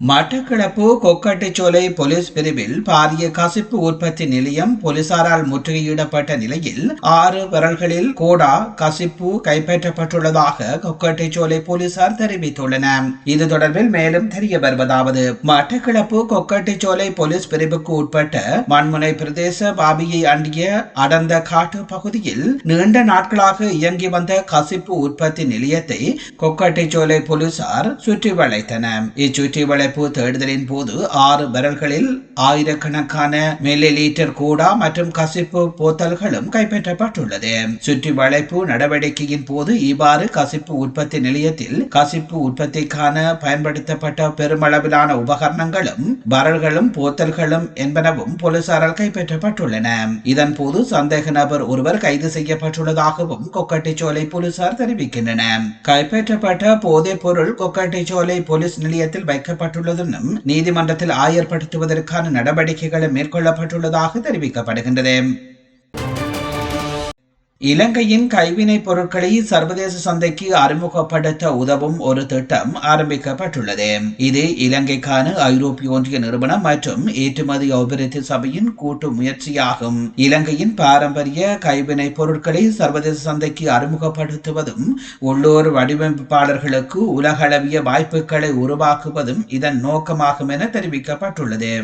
Batticaloa Kokkadicholai police பிரிவில் பாரிய கசிப்பு உற்பத்தி நிலையம் போலீசாரால் முற்றுகையிடப்பட்ட நிலையில் ஆறு விரல்களில் கோடா கசிப்பு கைப்பற்றப்பட்டுள்ளதாக கொக்கட்டிச்சோலை போலீசார் தெரிவித்துள்ளனர். இது தொடர்பில் மேலும் தெரிய வருவதாவது மட்டக்களப்பு கொக்கட்டிச்சோலை போலீஸ் பிரிவுக்கு உட்பட்ட மண்முனை பிரதேச பாபியை அண்டிய அடர்ந்த காட்டு பகுதியில் நீண்ட நாட்களாக இயங்கி வந்த கசிப்பு உற்பத்தி நிலையத்தை கொக்கட்டிச்சோலை போலீசார் சுற்றி வளைத்தனர் இச்சுற்றி வளைப்பு தேடுதலின் போது ஆறு பரல்களில் ஆயிரக்கணக்கான மில்லி லீட்டர் கூடா மற்றும் கசிப்பு போத்தல்களும் கைப்பற்றப்பட்டுள்ளது. சுற்றி வளைப்பு நடவடிக்கையின் போது இவ்வாறு கசிப்பு உற்பத்தி நிலையத்தில் கசிப்பு உற்பத்திக்கான பயன்படுத்தப்பட்ட பெருமளவிலான உபகரணங்களும் பரல்களும் போத்தல்களும் என்பனவும் போலீசாரால் கைப்பற்றப்பட்டுள்ளன. இதன் போது சந்தேக நபர் ஒருவர் கைது செய்யப்பட்டுள்ளதாகவும் கொக்கட்டிச்சோலை போலீசார் தெரிவிக்கின்றனர். கைப்பற்றப்பட்ட போதைப் பொருள் கொக்கட்டிச்சோலை போலீஸ் நிலையத்தில் வைக்கப்பட்ட வைக்கப்பட்டுள்ளதும் நீதிமன்றத்தில் ஆயர்படுத்துவதற்கான நடவடிக்கைகள் மேற்கொள்ளப்பட்டுள்ளதாக தெரிவிக்கப்படுகின்றது. இலங்கையின் கைவினைப் பொருட்களை சர்வதேச சந்தைக்கு அறிமுகப்படுத்த உதவும் ஒரு திட்டம் ஆரம்பிக்கப்பட்டுள்ளது. இது இலங்கைக்கான ஐரோப்பிய ஒன்றிய நிறுவனம் மற்றும் ஏற்றுமதி அபிவிருத்தி சபையின் கூட்டு முயற்சியாகும். இலங்கையின் பாரம்பரிய கைவினைப் பொருட்களை சர்வதேச சந்தைக்கு அறிமுகப்படுத்துவதும் உள்ளூர் வடிவமைப்பாளர்களுக்கு உலகளவிய வாய்ப்புகளை உருவாக்குவதும் இதன் நோக்கமாகும் என தெரிவிக்கப்பட்டுள்ளது.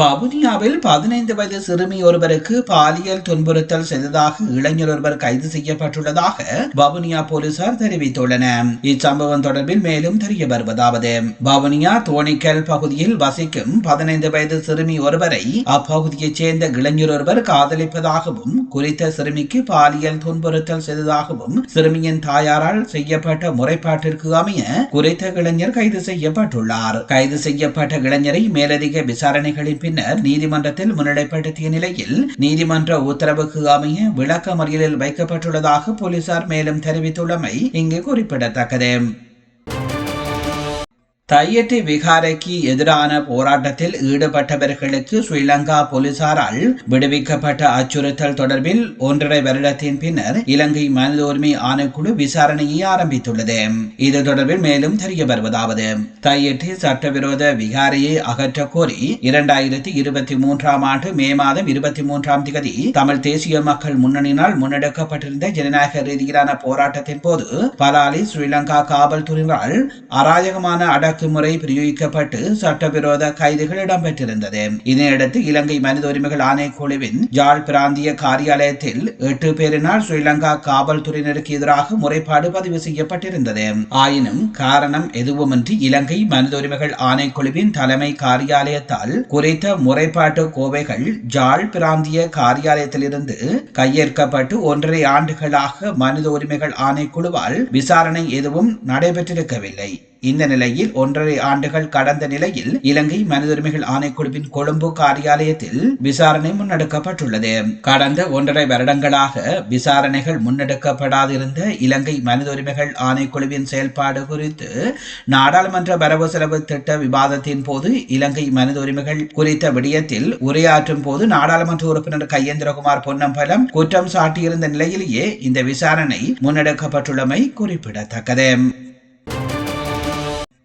வவுனியாவில் பதினைந்து வயது சிறுமி ஒருவருக்கு பாலியல் துன்புறுத்தல் செய்ததாக இளைஞர் ஒருவர் கைது செய்யப்பட்டுள்ளதாக வவுனியா போலீசார் தெரிவித்துள்ளனர். இச்சம்பவம் தொடர்பில் மேலும் தெரிய வருவதாவது வவுனியா தோணிக்கல் பகுதியில் வசிக்கும் பதினைந்து வயது சிறுமி ஒருவரை அப்பகுதியைச் சேர்ந்த இளைஞர் ஒருவர் காதலிப்பதாகவும் குறித்த சிறுமிக்கு பாலியல் துன்புறுத்தல் செய்ததாகவும் சிறுமியின் தாயாரால் செய்யப்பட்ட முறைப்பாட்டிற்கு அமைய குறித்த இளைஞர் கைது செய்யப்பட்டுள்ளார். கைது செய்யப்பட்ட இளைஞரை மேலதிக விசாரணைகளின் பின்னர் நீதிமன்றத்தில் முன்னிலைப்படுத்திய நிலையில் நீதிமன்ற உத்தரவுக்கு அமைய விளக்க மறியலில் வைக்கப்பட்டுள்ளதாக போலீசார் மேலும் தெரிவித்துள்ளமை இங்கு குறிப்பிடத்தக்கது. தையட்டி விகாரைக்கு எதிரான போராட்டத்தில் ஈடுபட்டவர்களுக்கு ஸ்ரீலங்கா போலீசாரால் விடுவிக்கப்பட்ட அச்சுறுத்தல் தொடர்பில் ஒன்றரை வருடத்தின் பின்னர் இலங்கை மனித உரிமை ஆணைக்குழு விசாரணையை ஆரம்பித்துள்ளது. இது தொடர்பில் மேலும் தெரிய வருவதாவது. தையட்டி சட்டவிரோத விகாரையை அகற்ற கோரி இரண்டாயிரத்தி இருபத்தி மூன்றாம் ஆண்டு மே மாதம் இருபத்தி மூன்றாம் தேதி தமிழ் தேசிய மக்கள் முன்னணியினால் முன்னெடுக்கப்பட்டிருந்த ஜனநாயக ரீதியிலான போராட்டத்தின் போது பலாலி ஸ்ரீலங்கா காவல்துறையினரால் அராஜகமான அடக்கு அடக்குமுறை பிரயோகிக்கப்பட்டு சட்டவிரோத கைதுகள் இடம்பெற்றிருந்தது. இதனையடுத்து இலங்கை மனித உரிமைகள் ஆணைக்குழுவின் யாழ் பிராந்திய காரியாலயத்தில் எட்டு பேரினால் ஸ்ரீலங்கா காவல்துறையினருக்கு எதிராக முறைப்பாடு பதிவு செய்யப்பட்டிருந்தது. ஆயினும் காரணம் எதுவுமின்றி இலங்கை மனித உரிமைகள் ஆணைக்குழுவின் தலைமை காரியாலயத்தால் குறித்த முறைப்பாட்டு கோவைகள் ஜாழ் பிராந்திய காரியாலயத்திலிருந்து கையேற்கப்பட்டு ஒன்றரை ஆண்டுகளாக மனித உரிமைகள் ஆணைக்குழுவால் விசாரணை எதுவும் நடைபெற்றிருக்கவில்லை. இந்த நிலையில் ஒன்றரை ஆண்டுகள் கடந்த நிலையில் இலங்கை மனித உரிமைகள் ஆணைக்குழுவின் கொழும்பு காரியாலயத்தில் விசாரணை முன்னெடுக்கப்பட்டுள்ளது. கடந்த ஒன்றரை வருடங்களாக விசாரணைகள் முன்னெடுக்கப்படாதிருந்த இலங்கை மனித உரிமைகள் ஆணைக்குழுவின் செயல்பாடு குறித்து நாடாளுமன்ற வரவு செலவு திட்ட விவாதத்தின் போது இலங்கை மனித உரிமைகள் குறித்த விடயத்தில் உரையாற்றும் போது நாடாளுமன்ற உறுப்பினர் கையேந்திரகுமார் பொன்னம்பலம் குற்றம் சாட்டியிருந்த நிலையிலேயே இந்த விசாரணை முன்னெடுக்கப்பட்டுள்ளமை குறிப்பிடத்தக்கது.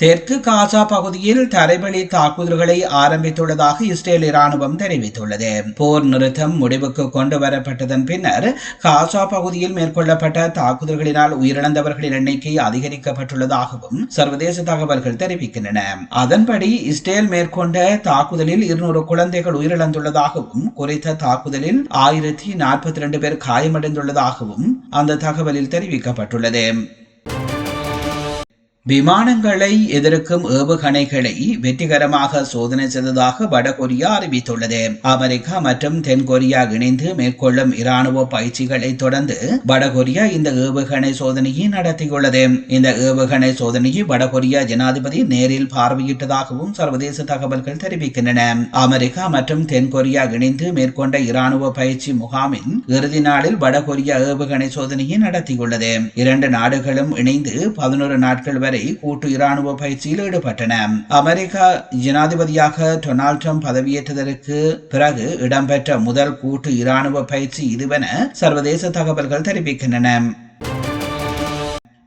தெற்கு காசா பகுதியில் தரைவழி தாக்குதல்களை ஆரம்பித்துள்ளதாக இஸ்ரேல் இராணுவம் தெரிவித்துள்ளது. போர் நிறுத்தம் முடிவுக்கு கொண்டு வரப்பட்டதன் பின்னர் காசா பகுதியில் மேற்கொள்ளப்பட்ட தாக்குதல்களினால் உயிரிழந்தவர்களின் எண்ணிக்கை அதிகரிக்கப்பட்டுள்ளதாகவும் சர்வதேச தகவல்கள் தெரிவிக்கின்றன. அதன்படி இஸ்ரேல் மேற்கொண்ட தாக்குதலில் இருநூறு குழந்தைகள் உயிரிழந்துள்ளதாகவும் குறித்த தாக்குதலில் ஆயிரத்தி நாற்பத்தி இரண்டு பேர் காயமடைந்துள்ளதாகவும் அந்த தகவலில் தெரிவிக்கப்பட்டுள்ளது. விமானங்களை எதிர்க்கும் ஏவுகணைகளை வெற்றிகரமாக சோதனை செய்ததாக வடகொரியா அறிவித்துள்ளது. அமெரிக்கா மற்றும் தென்கொரியா இணைந்து மேற்கொள்ளும் இராணுவ பயிற்சிகளை தொடர்ந்து வடகொரியா இந்த ஏவுகணை சோதனையை நடத்தியுள்ளது. இந்த ஏவுகணை சோதனையை வடகொரியா ஜனாதிபதி நேரில் பார்வையிட்டதாகவும் சர்வதேச தகவல்கள் தெரிவிக்கின்றன. அமெரிக்கா மற்றும் தென்கொரியா இணைந்து மேற்கொண்ட இராணுவ பயிற்சி முகாமின் இறுதி நாளில் வடகொரியா ஏவுகணை சோதனையை நடத்தியுள்ளது. இரண்டு நாடுகளும் இணைந்து பதினோரு நாட்கள் வரை கூட்டு இராணுவ பயிற்சியில் ஈடுபட்டன. அமெரிக்கா ஜனாதிபதியாக டொனால்ட் ட்ரம்ப் பதவியேற்றதற்கு பிறகு இடம்பெற்ற முதல் கூட்டு இராணுவ பயிற்சி இதுவென சர்வதேச தகவல்கள் தெரிவிக்கின்றன.